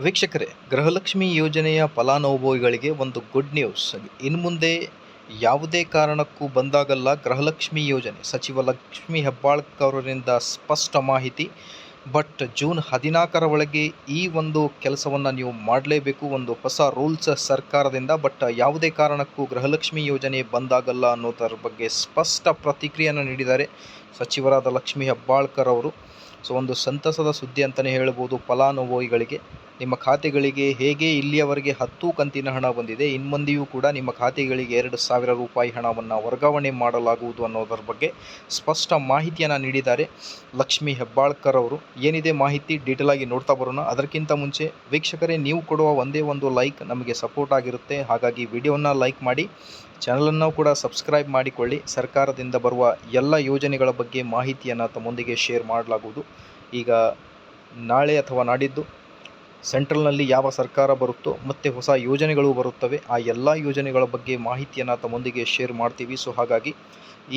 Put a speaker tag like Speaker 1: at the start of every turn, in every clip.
Speaker 1: ವೀಕ್ಷಕರೇ, ಗೃಹಲಕ್ಷ್ಮಿ ಯೋಜನೆಯ ಫಲಾನುಭವಿಗಳಿಗೆ ಒಂದು ಗುಡ್ ನ್ಯೂಸ್ ಇನ್ನು ಮುಂದೆ ಯಾವುದೇ ಕಾರಣಕ್ಕೂ ಬಂದಾಗಲ್ಲ ಗೃಹಲಕ್ಷ್ಮಿ ಯೋಜನೆ. ಸಚಿವ ಲಕ್ಷ್ಮಿ ಹೆಬ್ಬಾಳ್ಕರ್ ಅವರಿಂದ ಸ್ಪಷ್ಟ ಮಾಹಿತಿ. ಬಟ್ ಜೂನ್ ಹದಿನಾಲ್ಕರ ಒಳಗೆ ಈ ಒಂದು ಕೆಲಸವನ್ನು ನೀವು ಮಾಡಲೇಬೇಕು ಒಂದು ಹೊಸ ರೂಲ್ಸ್ ಸರ್ಕಾರದಿಂದ. ಬಟ್ ಯಾವುದೇ ಕಾರಣಕ್ಕೂ ಗೃಹಲಕ್ಷ್ಮಿ ಯೋಜನೆ ಬಂದಾಗಲ್ಲ ಅನ್ನೋದರ ಬಗ್ಗೆ ಸ್ಪಷ್ಟ ಪ್ರತಿಕ್ರಿಯೆಯನ್ನು ನೀಡಿದ್ದಾರೆ ಸಚಿವರಾದ ಲಕ್ಷ್ಮಿ ಹೆಬ್ಬಾಳ್ಕರ್ ಅವರು. ಸೊ, ಒಂದು ಸಂತಸದ ಸುದ್ದಿ ಅಂತಲೇ ಹೇಳ್ಬೋದು ಫಲಾನುಭವಿಗಳಿಗೆ. ನಿಮ್ಮ ಖಾತೆಗಳಿಗೆ ಹೇಗೆ ಇಲ್ಲಿಯವರೆಗೆ ಹತ್ತು ಕಂತಿನ ಹಣ ಬಂದಿದೆ ಇನ್ಮಂದಿಯೂ ಕೂಡ ನಿಮ್ಮ ಖಾತೆಗಳಿಗೆ ಎರಡು ಸಾವಿರ ರೂಪಾಯಿ ಹಣವನ್ನು ವರ್ಗಾವಣೆ ಮಾಡಲಾಗುವುದು ಅನ್ನೋದರ ಬಗ್ಗೆ ಸ್ಪಷ್ಟ ಮಾಹಿತಿಯನ್ನು ನೀಡಿದ್ದಾರೆ ಲಕ್ಷ್ಮಿ ಹೆಬ್ಬಾಳ್ಕರ್ ಅವರು. ಏನಿದೆ ಮಾಹಿತಿ? ಡೀಟೇಲ್ ಆಗಿ ನೋಡ್ತಾ ಬರೋಣ. ಅದಕ್ಕಿಂತ ಮುಂಚೆ ವೀಕ್ಷಕರೇ, ನೀವು ಕೊಡುವ ಒಂದೇ ಒಂದು ಲೈಕ್ ನಮಗೆ ಸಪೋರ್ಟ್ ಆಗಿರುತ್ತೆ. ಹಾಗಾಗಿ ವಿಡಿಯೋನ ಲೈಕ್ ಮಾಡಿ ಚಾನಲನ್ನು ಕೂಡ ಸಬ್ಸ್ಕ್ರೈಬ್ ಮಾಡಿಕೊಳ್ಳಿ. ಸರ್ಕಾರದಿಂದ ಬರುವ ಎಲ್ಲ ಯೋಜನೆಗಳ ಬಗ್ಗೆ ಮಾಹಿತಿಯನ್ನು ತಮ್ಮೊಂದಿಗೆ ಶೇರ್ ಮಾಡಲಾಗುವುದು. ಈಗ ನಾಳೆ ಅಥವಾ ನಾಡಿದ್ದು ಸೆಂಟ್ರಲ್ನಲ್ಲಿ ಯಾವ ಸರ್ಕಾರ ಬರುತ್ತೋ ಮತ್ತು ಹೊಸ ಯೋಜನೆಗಳು ಬರುತ್ತವೆ, ಆ ಎಲ್ಲ ಯೋಜನೆಗಳ ಬಗ್ಗೆ ಮಾಹಿತಿಯನ್ನು ತಮ್ಮೊಂದಿಗೆ ಶೇರ್ ಮಾಡ್ತೀವಿ. ಸೊ ಹಾಗಾಗಿ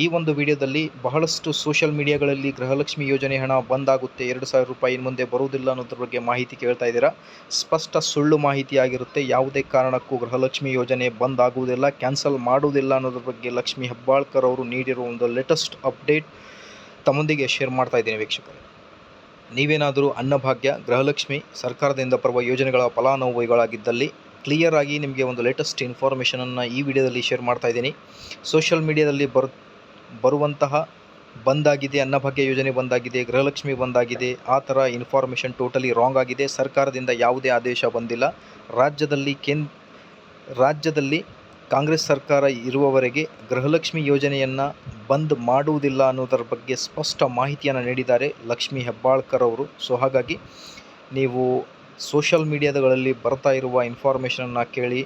Speaker 1: ಈ ಒಂದು ವಿಡಿಯೋದಲ್ಲಿ ಬಹಳಷ್ಟು ಸೋಷಿಯಲ್ ಮೀಡಿಯಾಗಳಲ್ಲಿ ಗೃಹಲಕ್ಷ್ಮಿ ಯೋಜನೆ ಹಣ ಬಂದಾಗುತ್ತೆ, ಎರಡು ಸಾವಿರ ರೂಪಾಯಿ ಮುಂದೆ ಬರುವುದಿಲ್ಲ ಅನ್ನೋದ್ರ ಬಗ್ಗೆ ಮಾಹಿತಿ ಕೇಳ್ತಾ ಇದ್ದೀರಾ? ಸ್ಪಷ್ಟ ಸುಳ್ಳು ಮಾಹಿತಿ ಆಗಿರುತ್ತೆ. ಯಾವುದೇ ಕಾರಣಕ್ಕೂ ಗೃಹಲಕ್ಷ್ಮಿ ಯೋಜನೆ ಬಂದಾಗುವುದಿಲ್ಲ ಕ್ಯಾನ್ಸಲ್ ಮಾಡುವುದಿಲ್ಲ ಅನ್ನೋದ್ರ ಬಗ್ಗೆ ಲಕ್ಷ್ಮಿ ಹೆಬ್ಬಾಳ್ಕರ್ ಅವರು ನೀಡಿರುವ ಒಂದು ಲೇಟೆಸ್ಟ್ ಅಪ್ಡೇಟ್ ತಮ್ಮೊಂದಿಗೆ ಶೇರ್ ಮಾಡ್ತಾ ಇದ್ದೀನಿ ವೀಕ್ಷಕರೇ. ನೀವೇನಾದರೂ ಅನ್ನಭಾಗ್ಯ, ಗೃಹಲಕ್ಷ್ಮಿ, ಸರ್ಕಾರದಿಂದ ಬರುವ ಯೋಜನೆಗಳ ಫಲಾನುಭವಿಗಳಾಗಿದ್ದಲ್ಲಿ ಕ್ಲಿಯರ್ ಆಗಿ ನಿಮಗೆ ಒಂದು ಲೇಟೆಸ್ಟ್ ಇನ್ಫಾರ್ಮೇಷನನ್ನು ಈ ವಿಡಿಯೋದಲ್ಲಿ ಶೇರ್ ಮಾಡ್ತಾ ಇದ್ದೀನಿ. ಸೋಷಿಯಲ್ ಮೀಡಿಯಾದಲ್ಲಿ ಬರು, ಬರುವಂತಹ ಬಂದಾಗಿದೆ, ಅನ್ನಭಾಗ್ಯ ಯೋಜನೆ ಬಂದಾಗಿದೆ, ಗೃಹಲಕ್ಷ್ಮಿ ಬಂದಾಗಿದೆ, ಆ ಥರ ಇನ್ಫಾರ್ಮೇಷನ್ ಟೋಟಲಿ ರಾಂಗ್ ಆಗಿದೆ. ಸರ್ಕಾರದಿಂದ ಯಾವುದೇ ಆದೇಶ ಬಂದಿಲ್ಲ. ರಾಜ್ಯದಲ್ಲಿ ಕೇನ್ ರಾಜ್ಯದಲ್ಲಿ ಕಾಂಗ್ರೆಸ್ ಸರ್ಕಾರ ಇರುವವರೆಗೆ ಗೃಹಲಕ್ಷ್ಮಿ ಯೋಜನೆಯನ್ನು ಬಂದ್ ಮಾಡುವುದಿಲ್ಲ ಅನ್ನೋದರ ಬಗ್ಗೆ ಸ್ಪಷ್ಟ ಮಾಹಿತಿಯನ್ನು ನೀಡಿದ್ದಾರೆ ಲಕ್ಷ್ಮಿ ಹೆಬ್ಬಾಳ್ಕರ್ ಅವರು. ಸೊ ಹಾಗಾಗಿ ನೀವು ಸೋಷಲ್ ಮೀಡಿಯಾದಗಳಲ್ಲಿ ಬರ್ತಾ ಇರುವ ಇನ್ಫಾರ್ಮೇಷನನ್ನು ಕೇಳಿ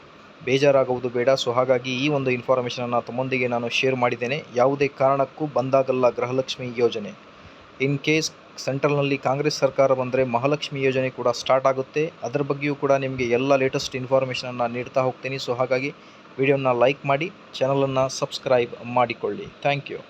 Speaker 1: ಬೇಜಾರಾಗುವುದು ಬೇಡ. ಸೊ ಹಾಗಾಗಿ ಈ ಒಂದು ಇನ್ಫಾರ್ಮೇಷನನ್ನು ತಮ್ಮೊಂದಿಗೆ ನಾನು ಶೇರ್ ಮಾಡಿದ್ದೇನೆ. ಯಾವುದೇ ಕಾರಣಕ್ಕೂ ಬಂದಾಗಲ್ಲ ಗೃಹಲಕ್ಷ್ಮಿ ಯೋಜನೆ. ಇನ್ ಕೇಸ್ ಸೆಂಟ್ರಲ್ನಲ್ಲಿ ಕಾಂಗ್ರೆಸ್ ಸರ್ಕಾರ ಬಂದರೆ ಮಹಾಲಕ್ಷ್ಮಿ ಯೋಜನೆ ಕೂಡ ಸ್ಟಾರ್ಟ್ ಆಗುತ್ತೆ. ಅದರ ಬಗ್ಗೆಯೂ ಕೂಡ ನಿಮಗೆ ಎಲ್ಲ ಲೇಟೆಸ್ಟ್ ಇನ್ಫಾರ್ಮೇಷನನ್ನು ನೀಡ್ತಾ ಹೋಗ್ತೀನಿ. ಸೊ ಹಾಗಾಗಿ ವಿಡಿಯೋನ ಲೈಕ್ ಮಾಡಿ ಚಾನಲನ್ನು ಸಬ್ಸ್ಕ್ರೈಬ್ ಮಾಡಿಕೊಳ್ಳಿ. Thank you